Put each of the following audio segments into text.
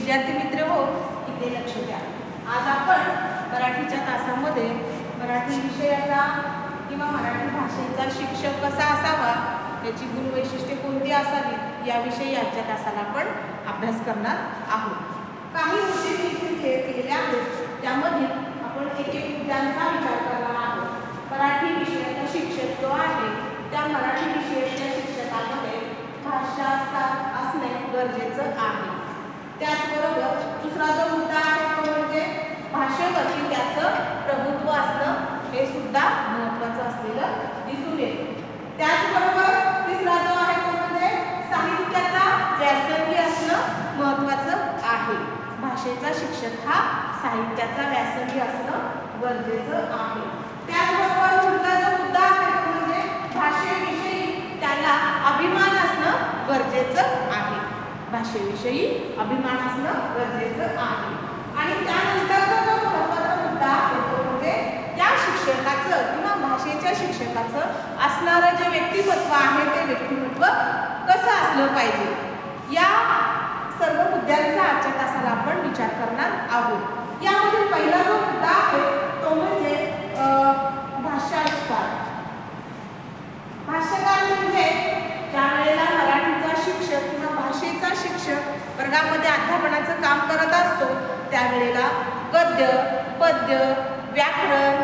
विद्यार्थी मित्र हो इथे लक्ष द्या. आज आपण मराठीच्या तासामध्ये मराठी विषयाचा किंवा मराठी भाषेचा शिक्षक कसा असावा त्याची गुणवैशिष्ट्ये कोणती असावीत याविषयी आजच्या तासाला आपण अभ्यास करणार आहोत. काही गोष्टी मी इथे क्लिअर केलेले आहेत त्यामध्ये आपण एक एक मुद्द्यांचा विचार करणार आहोत. मराठी विषयाचा शिक्षक जो आहे त्या मराठी विषयाच्या शिक्षकामध्ये भाषा असणे गरजेचं आहे. त्याचबरोबर दुसरा जो मुद्दा आहे तो म्हणजे भाषेवरती त्याचं प्रभुत्व असणं हे सुद्धा महत्त्वाचं असलेलं दिसून येतं. त्याचबरोबर तिसरा जो आहे तो म्हणजे साहित्याचा व्यासंगी असणं महत्त्वाचं आहे. भाषेचा शिक्षक हा साहित्याचा व्यासंगी असणं गरजेचं आहे त्याचबरोबर पुढचा जो मुद्दा आहे तो म्हणजे भाषेविषयी त्याला अभिमान असणं गरजेचं आहे भाषेविषयी अभिमान असणं गरजेचं आहे. आणि त्यानंतरचा जो महत्त्वाचा मुद्दा आहे तो म्हणजे त्या शिक्षकाचं किंवा भाषेच्या शिक्षकाचं असणारं जे व्यक्तिमत्व आहे ते व्यक्तिमत्व कसं असलं पाहिजे? या सर्व मुद्द्यांचा आजच्या तासाला आपण विचार करणार आहोत. यामध्ये पहिला जो मुद्दा आहे तो म्हणजे भाषाविष्कार भाष्यकार म्हणजे ज्या वेळेला मराठीचा शिक्षक किंवा भाषेचा शिक्षक वर्गामध्ये अध्यापनाचं काम करत असतो त्यावेळेला गद्य पद्य व्याकरण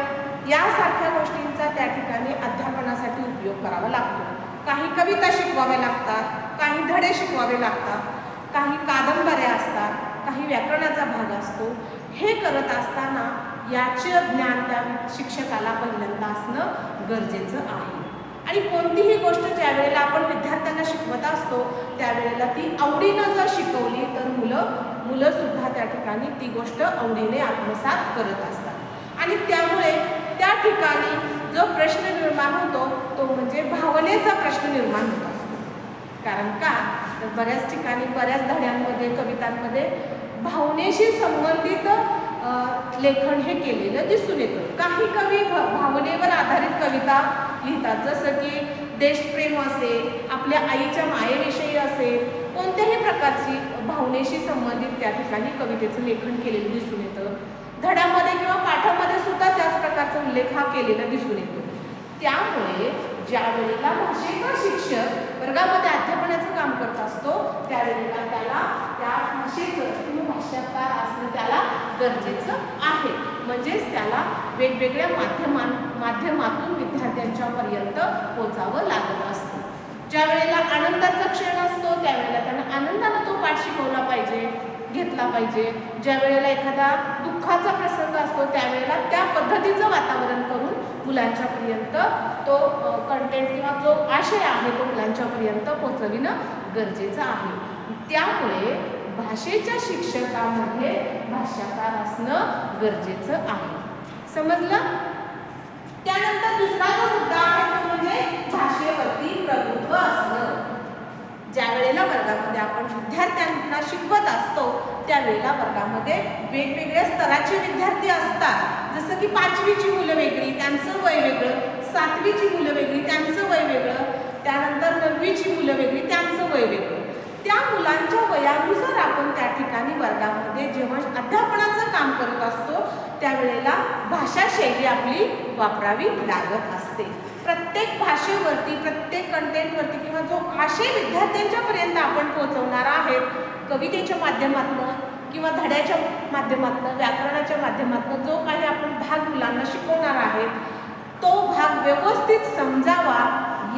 यासारख्या गोष्टींचा त्या ठिकाणी अध्यापनासाठी उपयोग करावा लागतो. काही कविता शिकवाव्या लागतात काही धडे शिकवावे लागतात काही कादंबऱ्या असतात काही व्याकरणाचा भाग असतो. हे करत असताना याचं ज्ञान त्या शिक्षकाला पहिल्यांदा असणं गरजेचं आहे. आणि कोणतीही गोष्ट ज्या वेळेला आपण विद्यार्थ्यांना शिकवत असतो त्यावेळेला ती आवडीनं जर शिकवली तर मुलं मुलंसुद्धा त्या ठिकाणी ती गोष्ट आवडीने आत्मसात करत असतात. आणि त्यामुळे त्या ठिकाणी जो प्रश्न निर्माण होतो तो म्हणजे भावनेचा प्रश्न निर्माण होत. असतो कारण का? तर बऱ्याच ठिकाणी बऱ्याच धड्यांमध्ये कवितांमध्ये भावनेशी संबंधित लेखन हे केलेलं दिसून येतं. काही कवी भावनेवर आधारित कविता लिहितात. जसं की देशप्रेम असेल आपल्या आईच्या मायेविषयी असेल कोणत्याही प्रकारची भावनेशी संबंधित त्या ठिकाणी कवितेचं लेखन केलेलं दिसून येतं. धड्यामध्ये किंवा पाठामध्ये सुद्धा त्याच प्रकारचा उल्लेख हा केलेला दिसून येतो. त्यामुळे ज्या वेळेला भाषेचा शिक्षक वर्गामध्ये अध्यापनाचं काम करत असतो त्यावेळेला त्याला त्या भाषेचं किंवा भाषाकार असणं त्याला गरजेचं आहे. म्हणजेच त्याला वेगवेगळ्या माध्यमां माध्यमातून विद्यार्थ्यांच्यापर्यंत पोचावं लागत असतं. ज्या वेळेला आनंदाचा क्षण असतो त्यावेळेला त्यांना आनंदानं तो पाठ शिकवला पाहिजे घेतला पाहिजे. ज्या वेळेला एखादा दुःखाचा प्रसंग असतो त्यावेळेला त्या पद्धतीचं वातावरण करून मुलांच्यापर्यंत तो कंटेंट किंवा जो आशय आहे तो मुलांच्यापर्यंत पोचविणं गरजेचं आहे. त्यामुळे भाषेच्या शिक्षकामध्ये भाषाकार असणं गरजेचं आहे. समजलं? त्यानंतर दुसरा जो मुद्दा आहे तो म्हणजे भाषेवरती प्रभुत्व असणं. ज्या वेळेला वर्गामध्ये आपण विद्यार्थ्यांना शिकवत असतो त्यावेळेला वर्गामध्ये वेगवेगळ्या स्तराचे विद्यार्थी असतात. जसं की पाचवीची मुलं वेगळी त्यांचं वय वेगळं. सातवीची मुलं वेगळी त्यांचं वय वेगळं. त्यानंतर नववीची मुलं वेगळी त्यांचं वय वेगळं. त्या मुलांच्या वयानुसार आपण त्या ठिकाणी वर्गामध्ये जेव्हा अध्यापनाचं काम करत असतो त्यावेळेला भाषा शैली आपली वापरावी लागत असते. प्रत्येक भाषेवरती प्रत्येक कंटेंटवरती किंवा जो आशय विद्यार्थ्यांच्यापर्यंत आपण पोहोचवणार आहेत कवितेच्या माध्यमातून किंवा धड्याच्या माध्यमातून व्याकरणाच्या माध्यमातून जो काही आपण भाग मुलांना शिकवणार आहेत तो भाग व्यवस्थित समजावा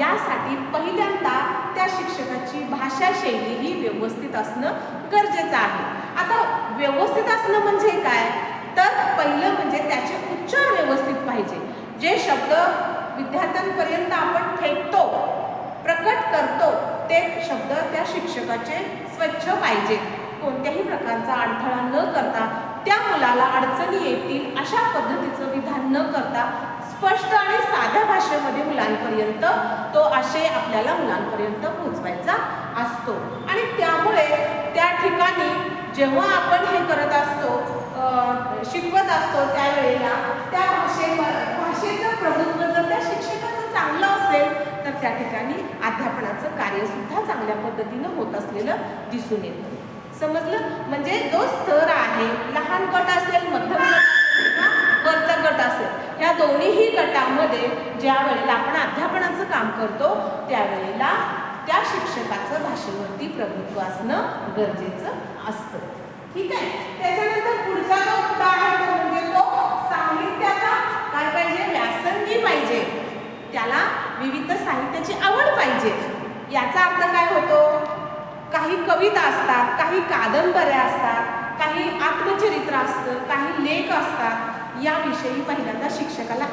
यासाठी पहिल्यांदा त्या शिक्षकाची भाषा शैली ही व्यवस्थित असणं गरजेचं आहे. आता व्यवस्थित असणं म्हणजे काय? तर पहिलं म्हणजे त्याचे उच्चार व्यवस्थित पाहिजे. जे शब्द विद्यार्थ्यांपर्यंत आपण फेकतो प्रकट करतो ते शब्द त्या शिक्षकाचे स्वच्छ पाहिजे. कोणत्याही प्रकारचा अडथळा न करता त्या मुलाला अडचणी येतील अशा पद्धतीचं विधान न करता स्पष्ट आणि साध्या भाषेमध्ये मुलांपर्यंत तो आशय आपल्याला मुलांपर्यंत पोहोचवायचा असतो. आणि त्यामुळे त्या ठिकाणी जेव्हा आपण हे करत असतो शिकवत असतो त्यावेळेला त्या भाषेवर भाषेचं प्रभुत्व जर त्या शिक्षकाचं चांगलं असेल तर त्या ठिकाणी अध्यापनाचं कार्यसुद्धा चांगल्या पद्धतीनं होत असलेलं दिसून येतं. समजलं? म्हणजे जो स्तर आहे लहान गट असेल मध्यम गट या दोन्हीही गटामध्ये ज्या वेळेला आपण अध्यापनाचं काम करतो त्यावेळेला त्या शिक्षकाचं भाषेवरती प्रभुत्व असणं गरजेचं असतं. ठीक आहे? त्याच्यानंतर पुढचा जो मुद्दा आहे तो म्हणजे तो साहित्याचा. काय पाहिजे? व्यासंगी पाहिजे. त्याला विविध साहित्याची आवड पाहिजे. याचा अर्थ काय होतो? काही कविता असतात काही कादंबऱ्या असतात काही आत्मचरित्र असतं काही लेख असतात. याविषयी पहिल्यांदा शिक्षकाला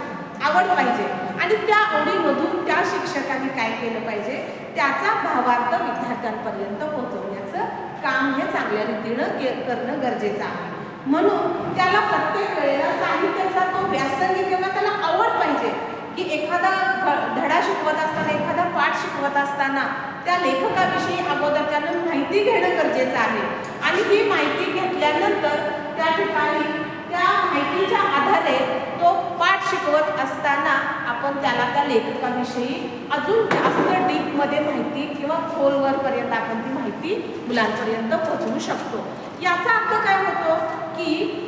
आवड पाहिजे. आणि त्या आवडीमधून त्या शिक्षकाने काय केलं पाहिजे त्याचा भावार्थ विद्यार्थ्यांपर्यंत पोहोचवण्याचं काम हे चांगल्या रीतीनं के करणं गरजेचं आहे. म्हणून त्याला प्रत्येक वेळेला साहित्याचा तो व्यासंगी किंवा त्याला आवड पाहिजे की एखादा धडा शिकवत असताना एखादा पाठ शिकवत असताना त्या लेखकाविषयी अगोदर त्यानं माहिती घेणं गरजेचं आहे. आणि ही माहिती घेतल्यानंतर त्या ठिकाणी त्या माहितीच्या आधारे तो पाठ शिकवत असताना आपण त्याला त्या लेखकाविषयी अजून जास्त डीपमध्ये माहिती किंवा खोलवरपर्यंत आपण ती माहिती मुलांपर्यंत पोहोचवू शकतो. याचा अर्थ काय होतो की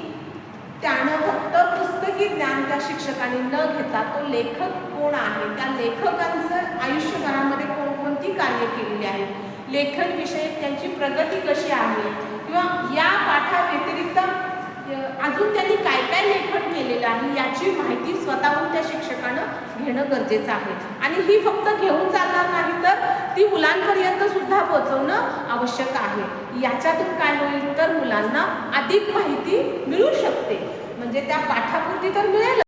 त्यानं फक्त पुस्तकी ज्ञान त्या शिक्षकाने न घेता तो लेखक कोण आहे? त्या लेखकांचं आयुष्यभरामध्ये कोणकोणती कार्य केलेली आहेत लेखनविषयी त्यांची प्रगती कशी आहे? किंवा या पाठाव्यतिरिक्त अजून त्यांनी काय काय लेखन केलेलं आहे याची माहिती स्वतःहून त्या शिक्षकानं घेणं गरजेचं आहे. आणि ही फक्त घेऊन चालणार नाही तर ती मुलांपर्यंत सुद्धा पोहोचवणं आवश्यक आहे. याच्यातून काय होईल तर मुलांना अधिक माहिती मिळू शकते. म्हणजे त्या पाठापुरती तर मिळेल